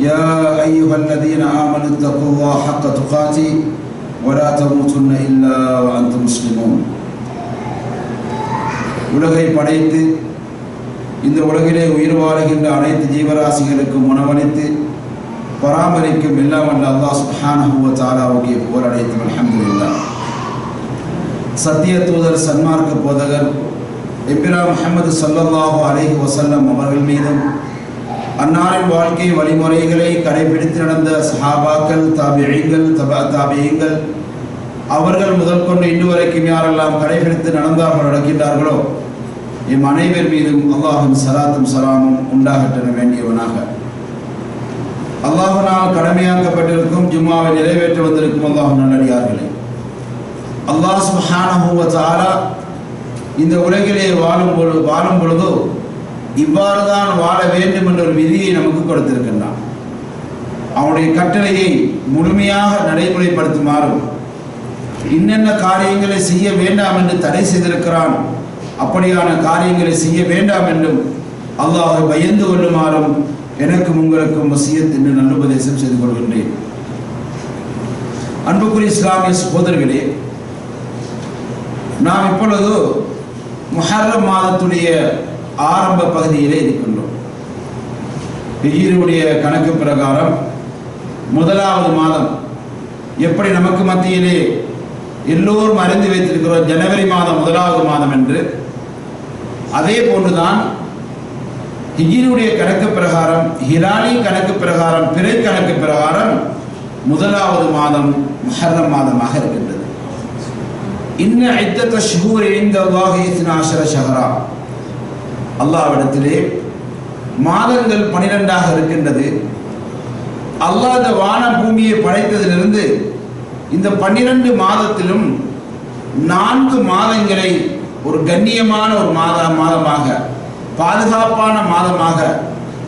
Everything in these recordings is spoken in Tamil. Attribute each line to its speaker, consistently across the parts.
Speaker 1: يا ايها الذين امنوا اتقوا الله حق تقاته ولا تموتن الا وانتم مسلمون உலகை படைத்து இந்த உலகிலே உயிர் வாழுகின்ற அனைத்து ஜீவராசிகளுக்கும் உணவளித்து பராமரிக்கும் எல்லாம் அல்ல அல்லாஹ் சுப்ஹானஹு வ தஆலாவுக்கு புகழ் அடைத்து அல்ஹம்துலில்லாஹ் சத்திய தூதர் சன்மார்க்க போதகர் எம்பிரா முஹம்மது ஸல்லல்லாஹு அலைஹி வஸல்லம் அவர்கள் மீதும் அன்னாரின் வாழ்க்கை வழிமுறைகளை கடைபிடித்து நடந்த சஹாபாக்கள் தாபியங்கள் தபா தாபியங்கள் அவர்கள் முதல் கொண்டு இன்று வரைக்கும் யாரெல்லாம் கடைபிடித்து நடந்தார்கள் நடக்கின்றார்களோ எம் அனைவர் மீதும் அல்லாஹும் சலாத்தும் சலாமும் உண்டாகட்டன வேண்டியவனாக. அல்லாஹனால் கடமையாக்கப்பட்டிருக்கும் ஜும்மாவை நிறைவேற்றி வந்திருக்கும் அல்லாஹ் நல்லடியார்களே. அல்லாஹ் சுப்ஹானஹு வ இந்த உலகிலே வாழும் பொழுது வாழும் பொழுதோ இவ்வாறு தான் வாழ வேண்டும் என்ற ஒரு விதியை நமக்கு கொடுத்திருக்கின்றான். அவனுடைய கட்டளையை முழுமையாக நடைமுறைப்படுத்துமாறும் இன்னென்ன காரியங்களை செய்ய வேண்டாம் என்று தடை செய்திருக்கிறான் அப்படியான காரியங்களை செய்ய வேண்டாம் என்றும் அல்லாஹை பயந்து கொள்ளுமாறும் எனக்கும் உங்களுக்கும் வசியத் என்று நல்லுபதேசம் செய்து கொள்கின்றேன். அன்புக்குரிய இஸ்லாமிய சகோதரர்களே நாம் இப்பொழுது மொஹர்ரம் மாதத்துடைய ஆரம்ப பகுதியிலே இருக்கின்றோம் ஹிஜ்ரியுடைய கணக்கு பிரகாரம் முதலாவது மாதம் எப்படி நமக்கு மத்தியிலே எல்லோரும் அறிந்து வைத்திருக்கிறோம் ஜனவரி மாதம் முதலாவது மாதம் என்று. அதே போன்றுதான் ஹிஜினுடைய கணக்கு பிரகாரம் ஹிலாலி கணக்கு பிரகாரம் பிறை கணக்கு பிரகாரம் முதலாவது மாதம் முஹர்ரம் மாதமாக இருக்கின்றது. இன்ன ஐத்தத்த ஷுஹூர் இந்த அல்லாஹி ஷஹரா. அல்லாவிடத்திலே மாதங்கள் பனிரெண்டாக இருக்கின்றது. அல்லாஹ் இந்த வான பூமியை படைத்ததிலிருந்து இந்த பன்னிரண்டு மாதத்திலும் நான்கு மாதங்களை ஒரு கண்ணியமான ஒரு மாத மாதமாக பாதுகாப்பான மாதமாக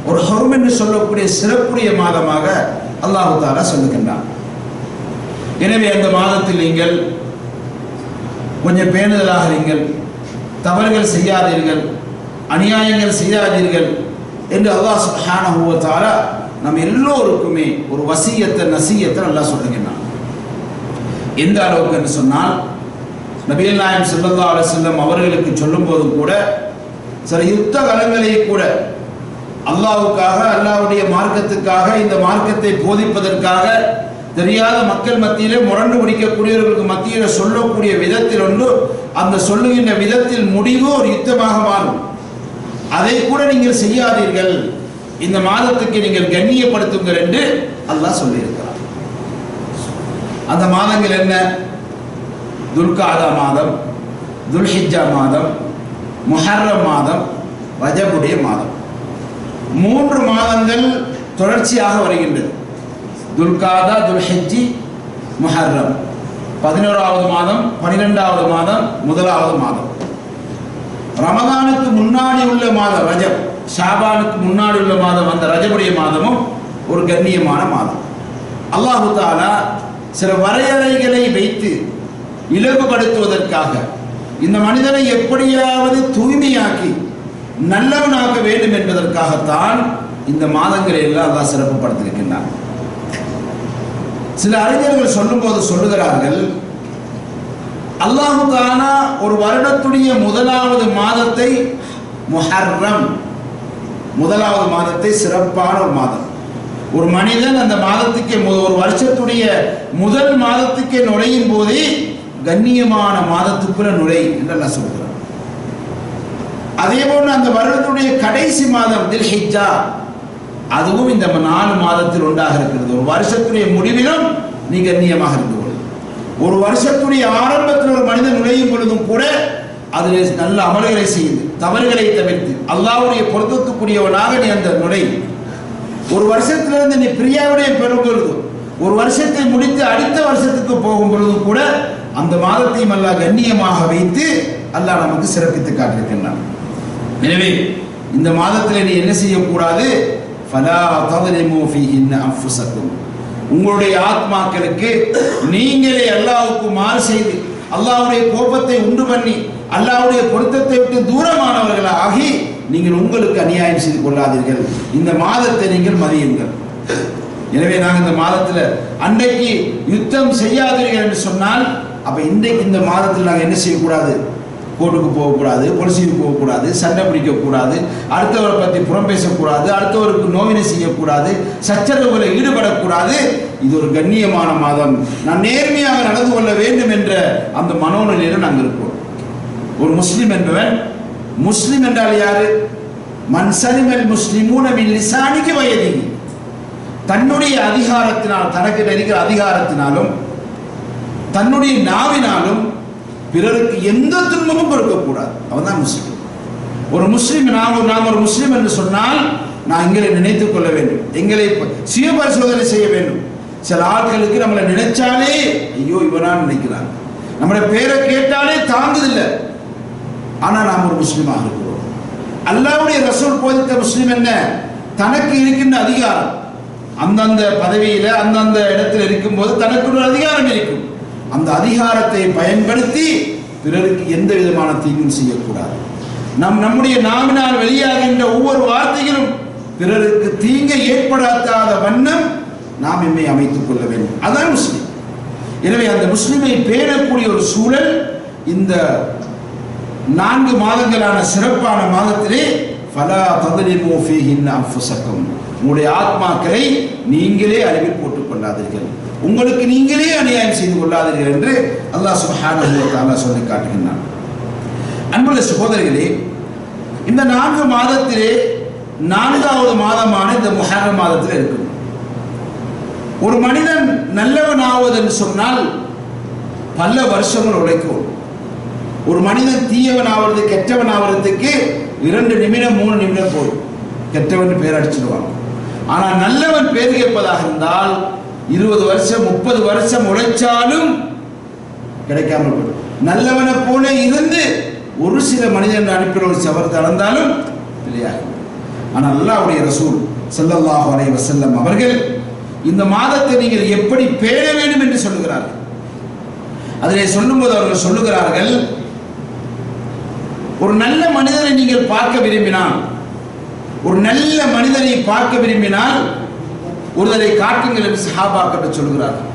Speaker 1: ஒரு ஹொரும் என்று சொல்லக்கூடிய சிறப்புடைய மாதமாக அல்லாஹு தாலா சொல்லுகின்றான். எனவே அந்த மாதத்தில் நீங்கள் கொஞ்சம் பேணுதலாக இருங்கள் தவறுகள் செய்யாதீர்கள். அநியாயங்கள் செய்யாதீர்கள் என்று அல்லாஹ் சுப்ஹானஹு வ நம்ம எல்லோருக்குமே ஒரு வசியத்தை நசியத்தை நல்லா சொல்லுங்க எந்த அளவுக்கு என்று சொன்னால் நபிகள் நாயம் ஸல்லல்லாஹு அலி செல்லம் அவர்களுக்கு சொல்லும்போது கூட சில யுத்த கலங்களையே கூட அல்லாவுக்காக அல்லாவுடைய மார்க்கத்துக்காக இந்த மார்க்கத்தை போதிப்பதற்காக தெரியாத மக்கள் மத்தியிலே முரண்டு முடிக்கக்கூடியவர்களுக்கு மத்தியில் சொல்லக்கூடிய விதத்தில் ஒன்று அந்த சொல்லுகின்ற விதத்தில் முடிவு ஒரு யுத்தமாக மாறும். அதை கூட நீங்கள் செய்யாதீர்கள். இந்த மாதத்துக்கு நீங்கள் கண்ணியப்படுத்துங்கள் என்று அல்லாஹ் சொல்லியிருக்கிறார் அந்த மாதங்கள் என்ன? துல்காதா மாதம் துல்ஹிஜா மாதம் முஹர்ரம் மாதம் ரஜபுடைய மாதம். மூன்று மாதங்கள் தொடர்ச்சியாக வருகின்றது. துல்காதா துல்ஹிஜி முஹர்ரம். பதினோராவது மாதம் பனிரெண்டாவது மாதம் முதலாவது மாதம். ரமதானுக்கு முன்னாடி உள்ள மாதம் ரஜப் ஷாபானுக்கு முன்னாடி உள்ள மாதம் அந்த ரஜபுடைய மாதமும் ஒரு கண்ணியமான மாதம். அல்லாஹு தாலா சில வரையறைகளை வைத்து இலகுபடுத்துவதற்காக இந்த மனிதனை எப்படியாவது தூய்மையாக்கி நல்லவனாக்க வேண்டும் என்பதற்காகத்தான் இந்த மாதங்களை எல்லாம் அல்லாஹ் சிறப்புப்படுத்தியிருக்கின்றான் சில அறிஞர்கள் சொல்லும்போது சொல்லுகிறார்கள் அல்லாஹு தானா ஒரு வருடத்துடைய முதலாவது மாதத்தை முஹர்ரம் முதலாவது மாதத்தை சிறப்பான ஒரு மாதம். ஒரு மனிதன் அந்த மாதத்துக்கு ஒரு வருஷத்துடைய முதல் மாதத்துக்கே நுழையும் போதே கண்ணியமான மாதத்துக்குள்ள நுழை என்று சொல்கிறார் அதே போன்று அந்த வருடத்துடைய கடைசி மாதம் தில்ஹிஜா அதுவும் இந்த நாலு மாதத்தில் ஒன்றாக இருக்கிறது. ஒரு வருஷத்துடைய முடிவிலும் நீ கண்ணியமாக இருந்தது ஒரு வருஷத்துடைய ஆரம்பத்தில் ஒரு மனிதன் நுழையும் பொழுதும் கூட அதில் நல்ல அமல்களை செய்து தவறுகளை தவிர்த்து அல்லாவுடைய பொருத்தத்துக்குரியவனாக நீ அந்த நுழை. ஒரு வருஷத்திலிருந்து நீ பிரியாவுடைய பெறும் பொழுதும் ஒரு வருஷத்தை முடித்து அடுத்த வருஷத்துக்கு போகும் பொழுதும் கூட அந்த மாதத்தையும் அல்லாஹ் கண்ணியமாக வைத்து அல்லாஹ் நமக்கு சிறப்பித்து காட்டியிருக்கின்றான். எனவே இந்த மாதத்தில் நீ என்ன செய்யக்கூடாது? ஃபலா தவறிமோ அஃப் அஃபுசக்கும் உங்களுடைய ஆத்மாக்களுக்கு நீங்களே அல்லாவுக்கு மாறு செய்து அல்லாவுடைய கோபத்தை உண்டு பண்ணி அல்லாவுடைய பொருத்தத்தை விட்டு தூரமானவர்களாக ஆகி நீங்கள் உங்களுக்கு அநியாயம் செய்து கொள்ளாதீர்கள். இந்த மாதத்தை நீங்கள் மதியுங்கள். எனவே நாங்கள் இந்த மாதத்தில் அன்றைக்கு யுத்தம் செய்யாதீர்கள் என்று சொன்னால் அப்ப இன்றைக்கு இந்த மாதத்தில் நாங்கள் என்ன செய்யக்கூடாது? கோர்ட்டுக்கு போகக்கூடாது பொலிசிக்கு போகக்கூடாது சண்டை பிடிக்கக்கூடாது அடுத்தவரை பற்றி புறம் பேசக்கூடாது அடுத்தவருக்கு நோவினை செய்யக்கூடாது சச்சரவுகளை ஈடுபடக்கூடாது. இது ஒரு கண்ணியமான மாதம். நான் நேர்மையாக நடந்து கொள்ள வேண்டும் என்ற அந்த மனோநிலையில் நாங்கள் இருப்போம் ஒரு முஸ்லிம் என்பவன் முஸ்லிம் என்றால் யாரு? மன்சலிமல் முஸ்லிமூனமில் லிசானிக்கு வயதி தன்னுடைய அதிகாரத்தினால் தனக்கு இருக்கிற அதிகாரத்தினாலும் தன்னுடைய நாவினாலும் பிறருக்கு எந்த துன்பமும் பொறுக்கக்கூடாது. அவன் தான் முஸ்லீம். ஒரு முஸ்லீம் நாம் ஒரு- நாம் ஒரு முஸ்லீம் என்று சொன்னால் நான் எங்களை நினைத்துக் கொள்ள வேண்டும். எங்களை சுய பரிசோதனை செய்ய வேண்டும். சில ஆட்களுக்கு நம்மளை நினைச்சாலே ஐயோ இவனா நினைக்கிறாங்க. நம்மளை பேரை கேட்டாலே தாங்குதில்லை. ஆனால் நாம் ஒரு முஸ்லீமாக இருக்கிறோம். அல்லாவுடைய ரசூல் போதித்த முஸ்லீம் என்ன? தனக்கு இருக்கின்ற அதிகாரம். அந்தந்த பதவியில் அந்தந்த இடத்துல இருக்கும்போது தனக்கு ஒரு அதிகாரம் இருக்கும். அந்த அதிகாரத்தை பயன்படுத்தி பிறருக்கு எந்த விதமான தீங்கும் செய்யக்கூடாது. நம் நம்முடைய நாவினால் வெளியாகின்ற ஒவ்வொரு வார்த்தைகளும் பிறருக்கு தீங்கை ஏற்படுத்தாத வண்ணம் நாம் எம்மை அமைத்துக் கொள்ள வேண்டும். அதான் முஸ்லீம். எனவே அந்த முஸ்லிமை பேணக்கூடிய ஒரு சூழல் இந்த நான்கு மாதங்களான சிறப்பான மாதத்திலே ஃபலா ததலிமு ஃபீஹின் அஃபுசக்கம் உங்களுடைய ஆத்மாக்களை நீங்களே அறிவில் போட்டுக் கொள்ளாதீர்கள். உங்களுக்கு நீங்களே அநியாயம் செய்து கொள்ளாதீர்கள் என்று அல்லாஹ் சுபஹான சொல்லி காட்டுகின்றான். அன்புள்ள சகோதரிகளே இந்த நான்கு மாதத்திலே நான்காவது மாதமான இந்த முஹர்ரம் மாதத்தில் இருக்கும். ஒரு மனிதன் நல்லவன் ஆவது என்று சொன்னால் பல வருஷங்கள் உழைக்கும். ஒரு மனிதன் தீயவன் ஆவது கெட்டவன் ஆவறதுக்கு இரண்டு நிமிடம் மூணு நிமிடம் போதும். கெட்டவன் பேர் அடிச்சிடுவான் ஆனால் நல்லவன் பேர் கேட்பதாக இருந்தால் இருபது வருஷம் முப்பது வருஷம் உழைச்சாலும் கிடைக்காமல் போயிடும் நல்லவனை போல இருந்து ஒரு சில மனிதன் அனுப்பின ஒரு சவர் தளர்ந்தாலும் இல்லையாகும் ஆனால் அல்லாவுடைய ரசூல் செல்லல்லாஹு அலைஹி வசல்லம் அவர்கள் இந்த மாதத்தை நீங்கள் எப்படி பேண வேண்டும் என்று சொல்லுகிறார்கள். அதிலே சொல்லும்போது அவர்கள் சொல்லுகிறார்கள் ஒரு நல்ல மனிதனை நீங்கள் பார்க்க விரும்பினால் ஒரு நல்ல மனிதனை பார்க்க விரும்பினால் ஒருதலை காட்டுங்கள் என்று சஹாபாக்கள் சொல்கிறார்கள்.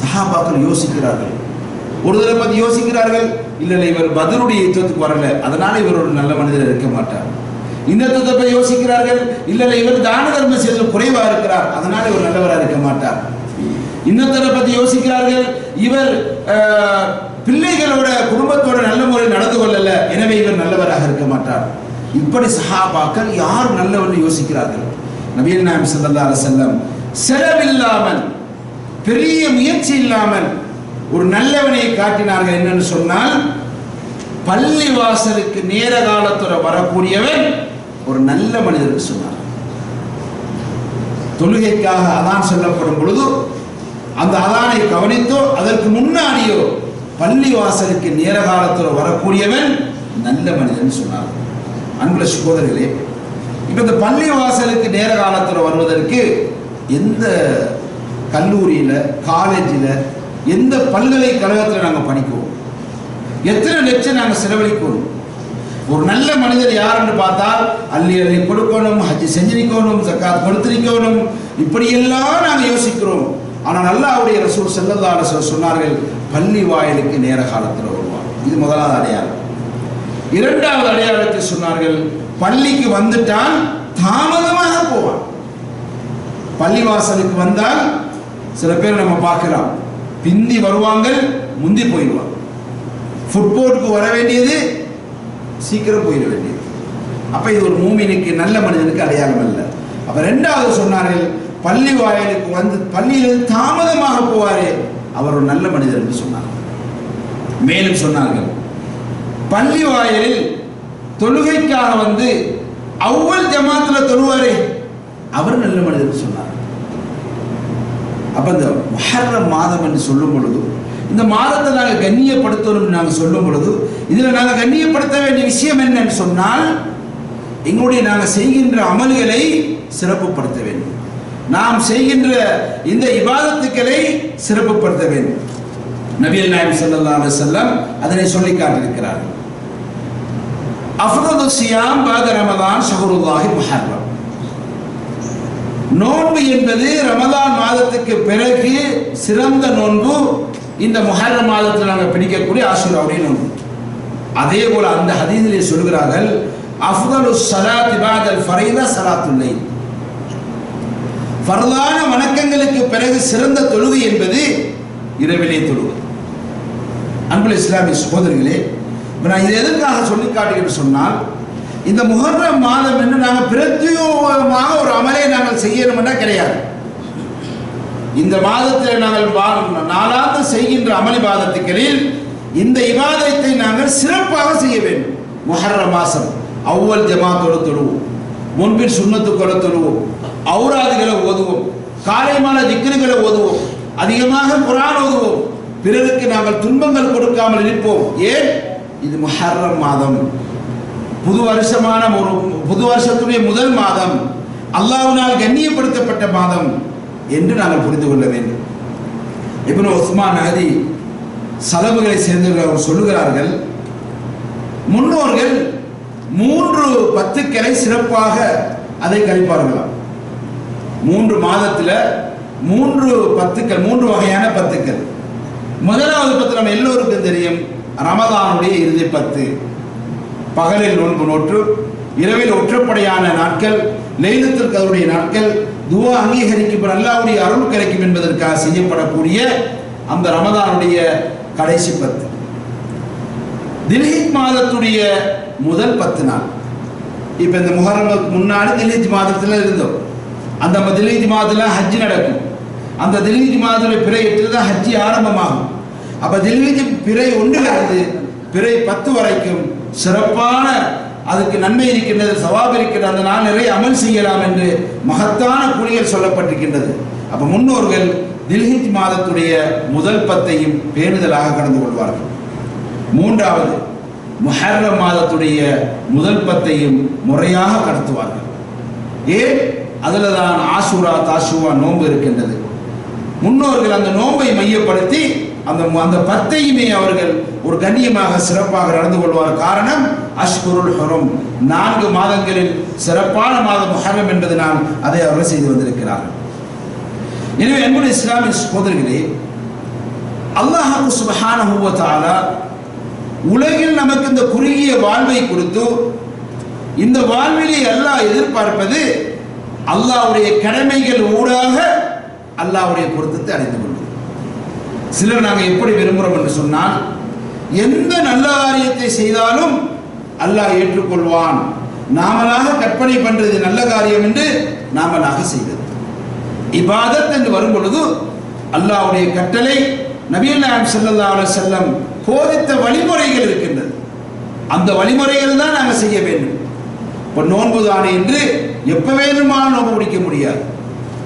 Speaker 1: சஹாபாக்கள் யோசிக்கிறார்கள். ஒருதலை பத்தி யோசிக்கிறார்கள். இல்லை இவர் பதிலுடைய யுத்தத்துக்கு வரல. அதனால இவர் ஒரு நல்ல மனிதர் இருக்க மாட்டார். இந்த தத்துவத்தை பத்தி யோசிக்கிறார்கள். இல்லை இவர் தான தர்ம செய்தல் குறைவா இருக்கிறார். அதனால இவர் நல்லவராக இருக்க மாட்டார். இன்னொருத்தரை பத்தி யோசிக்கிறார்கள். இவர் பிள்ளைகளோட குடும்பத்தோட நல்ல முறையில் நடந்து கொள்ளல. எனவே இவர் நல்லவராக இருக்க மாட்டார். இப்படி சஹாபாக்கள் யார் நல்லவர்னு யோசிக்கிறார்கள். நபிகள் நாயம் சல்லா அலுவலம் செலவில்லாமல் பெரிய முயற்சி இல்லாமல் ஒரு நல்லவனை காட்டினார்கள் என்னன்னு சொன்னால் பள்ளி வாசலுக்கு நேர காலத்துல வரக்கூடியவன் ஒரு நல்ல மனிதர் சொன்னார். தொழுகைக்காக அதான் சொல்லப்படும் பொழுது அந்த அதானை கவனித்தோ அதற்கு முன்னாடியோ பள்ளி வாசலுக்கு நேர காலத்தில் வரக்கூடியவன் நல்ல மனிதன் சொன்னார். அன்புல சகோதரர்களே இப்போ இந்த பள்ளி வாசலுக்கு நேர காலத்தில் வருவதற்கு எந்த கல்லூரியில் காலேஜில் எந்த பல்கலைக்கழகத்தில் நாங்கள் படிக்கிறோம் எத்தனை லட்சம் நாங்கள் செலவழிக்கணும் ஒரு நல்ல மனிதர் யாருன்னு பார்த்தால் அள்ளி அள்ளி கொடுக்கணும் ஹஜ் செஞ்சிருக்கணும் ஜக்காத் கொடுத்திருக்கணும் இப்படியெல்லாம் நாங்கள் யோசிக்கிறோம். ஆனால் நல்லா ரசூல் ஸல்லல்லாஹு செல்லதார சொன்னார்கள் பள்ளி வாயிலுக்கு நேர காலத்தில் வருவான். இது முதலாவது அடையாளம். இரண்டாவது அடையாளத்தை சொன்னார்கள் பள்ளிக்கு வந்துட்டால் தாமதமாக போவான். பள்ளிவாசலுக்கு வந்தால் சில பேர் நம்ம பார்க்கலாம். பிந்தி வருவாங்க முந்தி போயிடுவாங்க. ஃபுட்போர்ட்டுக்கு வர வேண்டியது சீக்கிரம் போயிட வேண்டியது. அப்போ இது ஒரு மூமினுக்கு நல்ல மனிதனுக்கு அடையாளம் அல்ல. அப்போ ரெண்டாவது சொன்னார்கள் பள்ளி வாயிலுக்கு வந்து பள்ளியிலிருந்து தாமதமாக போவாரே அவர் ஒரு நல்ல மனிதர் என்று சொன்னார். மேலும் சொன்னார்கள் பள்ளி வாயிலில் தொழுகைக்காக வந்து அவ்வளவு ஜமாத்தில் தொழுவாரே அவர் நல்ல மனிதர் சொன்னார். அப்போ இந்த முஹர்ரம் மாதம் என்று சொல்லும் பொழுது இந்த மாதத்தை நாங்கள் கண்ணியப்படுத்தணும் நாங்கள் சொல்லும் பொழுது இதில் நாங்கள் கண்ணியப்படுத்த வேண்டிய விஷயம் என்னன்னு சொன்னால் எங்களுடைய நாங்கள் செய்கின்ற அமல்களை சிறப்புப்படுத்த வேண்டும். நாம் செய்கின்ற இந்த இபாதத்துக்களை சிறப்புப்படுத்த வேண்டும். நபிகள் நாயம் சல்லா அலைஹி அதனை சொல்லி காட்டியிருக்கிறார்கள். அஃபரது சியாம் பாத ரமதான் ஷஹருல்லாஹி மஹர்ரம். நோன்பு என்பது ரமதான் மாதத்துக்கு பிறகு சிறந்த நோன்பு இந்த முஹர்ரம் மாதத்தில் நாங்கள் பிடிக்கக்கூடிய ஆசுராவுடைய நோன்பு. அதே போல அந்த ஹதீதிலே சொல்கிறார்கள் அஃதலு சலாத் இபாதல் ஃபரைதா சலாத்துல்லை லைல். வணக்கங்களுக்கு பிறகு சிறந்த தொழுகை என்பது இரவிலே தொழுகை. அன்புள்ள இஸ்லாமிய சகோதரிகளே நான் இதை எதற்காக சொல்லி காட்டுகிறேன் சொன்னால் இந்த முஹர்ரம் மாதம் என்று நாங்கள் பிரத்யோகமாக ஒரு அமலை நாங்கள் செய்யணும்னா கிடையாது. இந்த மாதத்தில் நாங்கள் வா- நாளாந்து செய்கின்ற அமளி மாதத்துக்களில் இந்த இவாதத்தை நாங்கள் சிறப்பாக செய்ய வேண்டும். முஹர்ர மாசம் அவ்வல் ஜமாத்தோடு தொழுவோம். முன்பின் சுண்ணத்துக்களை தொழுவோம். ஔராதுகளை ஓதுவோம். காலைமான மாலை ஓதுவோம். அதிகமாக குரான் ஓதுவோம். பிறருக்கு நாங்கள் துன்பங்கள் கொடுக்காமல் இருப்போம். ஏன்? இது முஹர்ரம் மாதம். புது வருஷமான ஒரு புது வருஷத்துடைய முதல் மாதம் அல்லாவினால் கண்ணியப்படுத்தப்பட்ட மாதம் என்று நாங்கள் புரிந்து கொள்ள வேண்டும். இப்னு உஸ்மான் அகதி சலவுகளை சேர்ந்தவர்கள் அவர் சொல்லுகிறார்கள் முன்னோர்கள் மூன்று பத்துக்களை சிறப்பாக அதை கழிப்பார்களாம். மூன்று மாதத்தில் மூன்று பத்துக்கள் மூன்று வகையான பத்துக்கள். முதலாவது பத்து நம்ம எல்லோருக்கும் தெரியும் ரமதானுடைய இறுதி பத்து. பகலில் நோன்பு நோற்று இரவில் ஒற்றப்படையான நாட்கள் லைலத்துல் கதருடைய நாட்கள் துவா அங்கீகரிக்கப்படும் அல்லாவுடைய அருள் கிடைக்கும் என்பதற்காக செய்யப்படக்கூடிய அந்த ரமதானுடைய கடைசி பத்து. தில்ஹித் மாதத்துடைய முதல் பத்து நாள். இப்போ இந்த முகரமுக்கு முன்னாடி தில்ஹித் மாதத்தில் இருந்தோம். அந்த ம- தில்ஹித் மாதத்தில் ஹஜ்ஜி நடக்கும். அந்த தில்ஹித் மாதத்தில் பிறை எட்டு தான் ஹஜ்ஜி ஆரம்பமாகும். அப்போ தில்ஹித் பிறை ஒன்றிலிருந்து பிறை பத்து வரைக்கும் சிறப்பான அதுக்கு நன்மை இருக்கின்றது சவாப் இருக்கின்றது அந்த நாள் நிறைய அமல் செய்யலாம் என்று மகத்தான கூலிகள் சொல்லப்பட்டிருக்கின்றது. அப்போ முன்னோர்கள் தில்ஹித் மாதத்துடைய முதல் பத்தையும் பேணுதலாக கடந்து கொள்வார்கள். மூன்றாவது முஹர்ர மாதத்துடைய முதல் பத்தையும் முறையாக கடத்துவார்கள். ஏன்? அதில் தான் ஆசூரா தாசுவா நோன்பு இருக்கின்றது. முன்னோர்கள் அந்த நோன்பை மையப்படுத்தி அந்த அந்த பத்தையுமே அவர்கள் ஒரு கண்ணியமாக சிறப்பாக நடந்து கொள்வார். காரணம் அஷ்குருல் ஹரம். நான்கு மாதங்களில் சிறப்பான மாதம் ஹரம் என்பதனால் அதை அவர்கள் செய்து வந்திருக்கிறார்கள். எனவே அன்புடைய இஸ்லாமிய சகோதரர்களே அல்லாஹு சுபஹான உலகில் நமக்கு இந்த குறுகிய வாழ்வை கொடுத்து இந்த வாழ்விலே அல்லாஹ் எதிர்பார்ப்பது அல்லாஹ்வுடைய கடமைகள் ஊடாக அல்லாஹ்வுடைய பொருத்தத்தை அடைந்து சிலர் நாங்கள் எப்படி விரும்புகிறோம் என்று சொன்னால் எந்த நல்ல காரியத்தை செய்தாலும் அல்லாஹ் ஏற்றுக்கொள்வான். நாமளாக கற்பனை பண்றது நல்ல காரியம் என்று நாமளாக செய்வது இபாதத் என்று வரும் பொழுது அல்லாஹ்வுடைய கட்டளை நபிகள் நாயகம் ஸல்லல்லாஹு செல்லம் போதித்த வழிமுறைகள் இருக்கின்றது. அந்த வழிமுறைகள் தான் நாங்கள் செய்ய வேண்டும். இப்போ நோன்பு தானே என்று எப்போ வேணுமானாலும் நோன்பு முடிக்க முடியாது.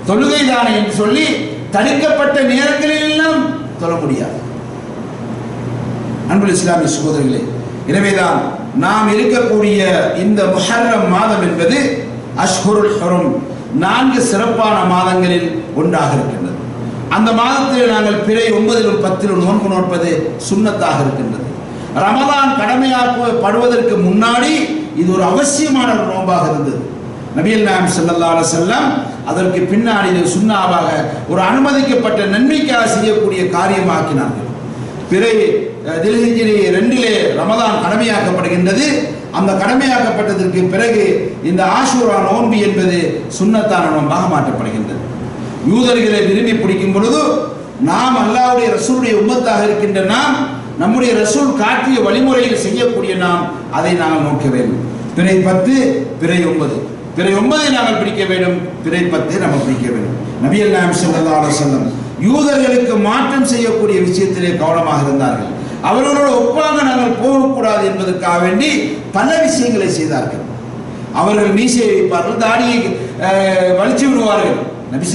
Speaker 1: தொழுகை தானே என்று சொல்லி தடுக்கப்பட்ட நேரங்களிலெல்லாம் தொழ முடியாது. அன்பு இஸ்லாமிய சகோதரிகளே எனவேதான் நாம் இருக்கக்கூடிய இந்த முஹர்ரம் மாதம் என்பது அஷ்ஹுருல் ஹரும் நான்கு சிறப்பான மாதங்களில் ஒன்றாக இருக்கின்றது. அந்த மாதத்தில் நாங்கள் பிறை ஒன்பதிலும் பத்திலும் நோன்பு நோட்பது சுண்ணத்தாக இருக்கின்றது. ரமதான் கடமையாக்கப்படுவதற்கு முன்னாடி இது ஒரு அவசியமான ஒரு நோன்பாக இருந்தது. நபியல் நாயம் ஸல்லல்லாஹு செல்லம் அதற்கு பின்னாடி சுண்ணாவாக ஒரு அனுமதிக்கப்பட்ட நன்மைக்காக செய்யக்கூடிய காரியமாக்கினார்கள். பிறை தில்ஹிஜிரி ரெண்டிலே ரமதான் கடமையாக்கப்படுகின்றது. அந்த கடமையாக்கப்பட்டதற்கு பிறகு இந்த ஆஷூரா நோன்பி என்பது சுண்ணத்தான நோன்பாக மாற்றப்படுகின்றது. யூதர்களை விரும்பி பிடிக்கும் பொழுது நாம் அல்லாவுடைய ரசூலுடைய உம்மத்தாக இருக்கின்ற நாம் நம்முடைய ரசூல் காட்டிய வழிமுறையில் செய்யக்கூடிய நாம் அதை நாங்கள் நோக்க வேண்டும் பிறை பத்து பிறை ஒன்பது. பிறை ஒன்பதை நாங்கள் பிடிக்க வேண்டும். பிறை பத்தை நம்ம பிடிக்க வேண்டும். நபியல் நாயம் ஸல்லல்லாஹு யூதர்களுக்கு மாற்றம் செய்யக்கூடிய விஷயத்திலே கவனமாக இருந்தார்கள். அவர்களோடு ஒப்பாக நாங்கள் போகக்கூடாது என்பதற்காக வேண்டி பல விஷயங்களை செய்தார்கள். அவர்கள் மீசையை வைப்பார்கள் தாடியை வலிச்சு விடுவார்கள். நபி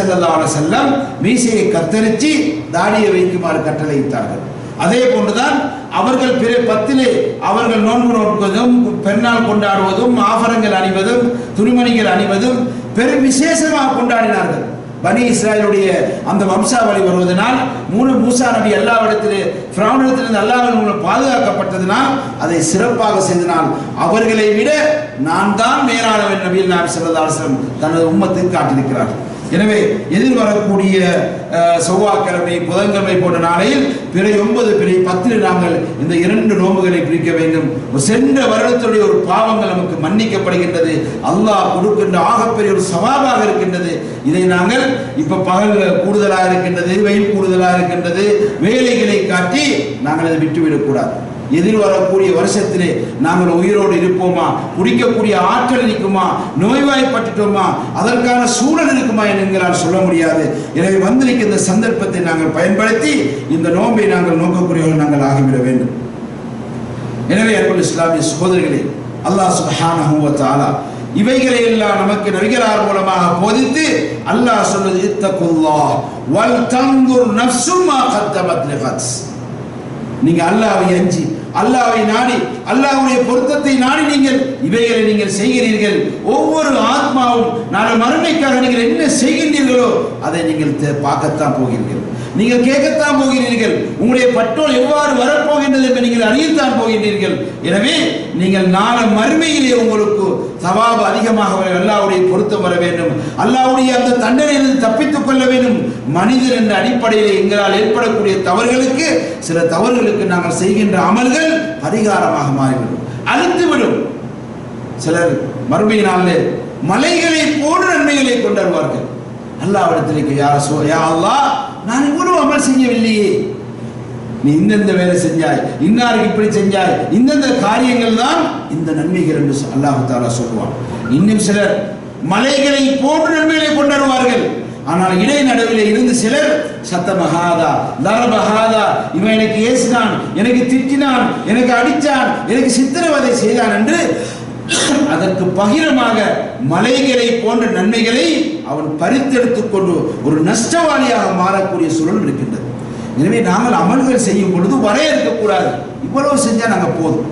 Speaker 1: செல்லம் மீசையை கத்தரிச்சு தாடியை வைக்குமாறு கட்டளையிட்டார்கள். அதே போன்றுதான் அவர்கள் பிற பத்திலே அவர்கள் நோன்பு நோக்குவதும் பெருநாள் கொண்டாடுவதும் ஆபரங்கள் அணிவதும் துணிமணிகள் அணிவதும் பெரும் விசேஷமாக கொண்டாடினார்கள். பனி இஸ்ராயலுடைய அந்த வம்சாவளி வருவதனால் மூணு மூசா நபி எல்லாவிடத்திலே பிராமணத்திலிருந்து அல்லாவின் மூலம் பாதுகாக்கப்பட்டதனால் அதை சிறப்பாக செய்தனால் அவர்களை விட நான் தான் மேலானவன் நபியில் நாம் செல்லதாசனம் தனது உம்மத்துக்கு காட்டியிருக்கிறார் எனவே எதிர்வரக்கூடிய செவ்வாய்க்கிழமை புதன்கிழமை போன்ற நாளையில் பிறை ஒன்பது பிறை பத்தில் நாங்கள் இந்த இரண்டு நோம்புகளை பிரிக்க வேண்டும். சென்ற வருடத்துடைய ஒரு பாவங்கள் நமக்கு மன்னிக்கப்படுகின்றது. அல்லாஹ் கொடுக்கின்ற ஆகப்பெரிய ஒரு சவாபாக இருக்கின்றது. இதை நாங்கள் இப்ப பகல் கூடுதலாக இருக்கின்றது வெயில் கூடுதலாக இருக்கின்றது வேலைகளை காட்டி நாங்கள் அதை விட்டுவிடக்கூடாது. எதிர்வரக்கூடிய வருஷத்திலே நாங்கள் உயிரோடு இருப்போமா? குடிக்கக்கூடிய ஆற்றல் இருக்குமா? நோய்வாய்ப்பட்டுட்டோமா? அதற்கான சூழல் இருக்குமா என்கிறால் சொல்ல முடியாது. எனவே வந்திருக்க இந்த சந்தர்ப்பத்தை நாங்கள் பயன்படுத்தி இந்த நோன்பை நாங்கள் நோக்கக்கூடியவர்கள் நாங்கள் ஆகிவிட வேண்டும். எனவே அன்புள்ள இஸ்லாமிய சகோதரிகளே அல்லாஹ் சுப்ஹானஹு வ இவைகளை எல்லாம் நமக்கு நபிகளார் மூலமாக போதித்து அல்லாஹ் சொல்வது இத்தகுல்லா வல் தன்துர் நஃப்சுமா கத்தமத் லிகத் நீங்க அல்லாஹ்வை அஞ்சி அல்லாவை நாடி அல்லாவுடைய பொருத்தத்தை நாடி நீங்கள் இவைகளை நீங்கள் செய்கிறீர்கள். ஒவ்வொரு ஆத்மாவும் நாளை மறுமைக்காக நீங்கள் என்ன செய்கின்றீர்களோ அதை நீங்கள் பார்க்கத்தான் போகிறீர்கள். நீங்கள் கேட்கத்தான் போகிறீர்கள். உங்களுடைய பட்டோல் எவ்வாறு வரப்போகின்றது என்று நீங்கள் அறியத்தான் போகின்றீர்கள். எனவே நீங்கள் நால மறுமையிலே உங்களுக்கு சவாபு அதிகமாக வர பொருத்தம் வர வேண்டும். அல்லாவுடைய அந்த தண்டனையிலிருந்து தப்பித்துக் கொள்ள வேண்டும். மனிதர் என்ற அடிப்படையில் எங்களால் ஏற்படக்கூடிய தவறுகளுக்கு சில தவறுகளுக்கு நாங்கள் செய்கின்ற அமல்கள் பரிகாரமாக மாறிவிடும். அழுத்துவிடும் சிலர் மறுமை மலைகளை போன்ற நன்மைகளை கொண்டு வருவார்கள் அல்லாவிடத்திலே யார் சோ யா அல்லாஹ் நான் இவ்வளவு அமல் செய்யவில்லையே. நீ இந்தந்த வேலை செஞ்சாய் இன்னாருக்கு இப்படி செஞ்சாய் இந்தந்த காரியங்கள் தான் இந்த நன்மைகள் என்று அல்லாஹு தாலா சொல்லுவான். இன்னும் சிலர் மலைகளை போன்ற நன்மைகளை கொண்டாடுவார்கள். ஆனால் ஆனால் இடைநடுவில் இருந்து சிலர் சத்தமகாதா தரபகாதா இவன் எனக்கு ஏசினான் எனக்கு திட்டினான் எனக்கு அடித்தான் எனக்கு சித்திரவதை செய்தான் என்று அதற்கு பகிரமாக மலைகளை போன்ற நன்மைகளை அவன் பறித்தெடுத்துக் கொண்டு ஒரு நஷ்டவாளியாக மாறக்கூடிய சூழல் இருக்கின்றது. எனவே நாங்கள் அமல்கள் செய்யும் பொழுது வரையறுக்கக்கூடாது இவ்வளவு செஞ்சா நாங்கள் போதும்.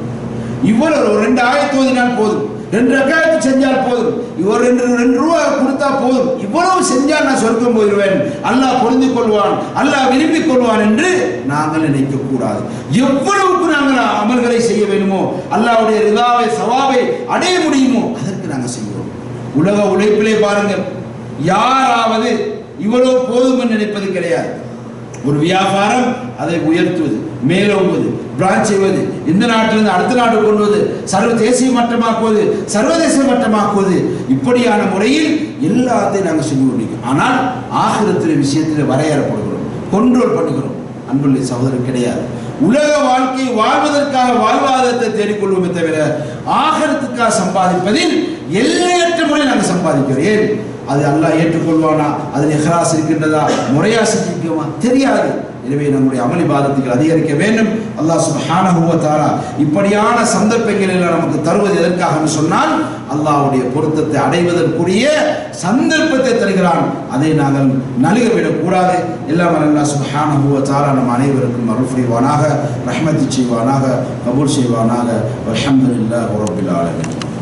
Speaker 1: இவ்வளவு ரெண்டு ஆயிரத்தி ஓதினால் போதும். ரெண்டு ரக்காயத்து செஞ்சால் போதும். இவர் ரெண்டு ரெண்டு ரூபா கொடுத்தா போதும். இவ்வளவு செஞ்சால் நான் சொர்க்கம் போயிடுவேன் அல்லாஹ் புரிந்து கொள்வான். அல்லாஹ் விரும்பிக் கொள்வான் என்று நாங்கள் நினைக்க கூடாது. எவ்வளவுக்கு நாங்கள் அமல்களை செய்ய வேண்டுமோ அல்லாவுடைய ரிதாவை சவாவை அடைய முடியுமோ அதற்கு நாங்கள் செய்கிறோம் உலக உழைப்பிலே பாருங்கள். யாராவது இவ்வளவு போதும் என்று நினைப்பது கிடையாது. ஒரு வியாபாரம் அதை உயர்த்துவது மேலோங்குவது பிரான்ச் செய்வது இந்த நாட்டிலிருந்து அடுத்த நாடு கொண்டு வந்து சர்வ தேசிய மட்டமாக்குவது சர்வதேச மட்டமாக்குவது இப்படியான முறையில் எல்லாத்தையும் நாங்கள் செஞ்சு கொண்டிருக்கோம். ஆனால் ஆகிரத்தில் விஷயத்தில் வரையறப்படுகிறோம் கொண்ட்ரோல் பண்ணுகிறோம். அன்புள்ள சகோதரர் கிடையாது. உலக வாழ்க்கை வாழ்வதற்காக வாழ்வாதாரத்தை தேடிக்கொள்வோமே தவிர ஆகரத்துக்காக சம்பாதிப்பதில் எல்லையற்ற முறை நாங்கள் சம்பாதிக்கிறோம். ஏன்? அது அல்லாஹ் ஏற்றுக்கொள்வானா? அதில் இஹ்ராஸ் இருக்கின்றதா? முறையா செஞ்சிருக்கோமா தெரியாது. எனவே நம்முடைய அமளி பாதத்துகள் அதிகரிக்க வேண்டும். அல்லாஹ் சுப்ஹானஹு தாரா இப்படியான சந்தர்ப்பங்களில் நமக்கு தருவது எதற்காக சொன்னால் அல்லாஹ்வுடைய பொருத்தத்தை அடைவதற்குரிய சந்தர்ப்பத்தை தருகிறான். அதை நாங்கள் நழுக விடக்கூடாது எல்லாம் அல்லாஹ் சுப்ஹானஹு வ நம் அனைவருக்கும் அருள் புரிவானாக ரஹ்மதி செய்வானாக கபூல் செய்வானாக. அல்ஹம்துலில்லாஹி ரப்பில் ஆலமீன்.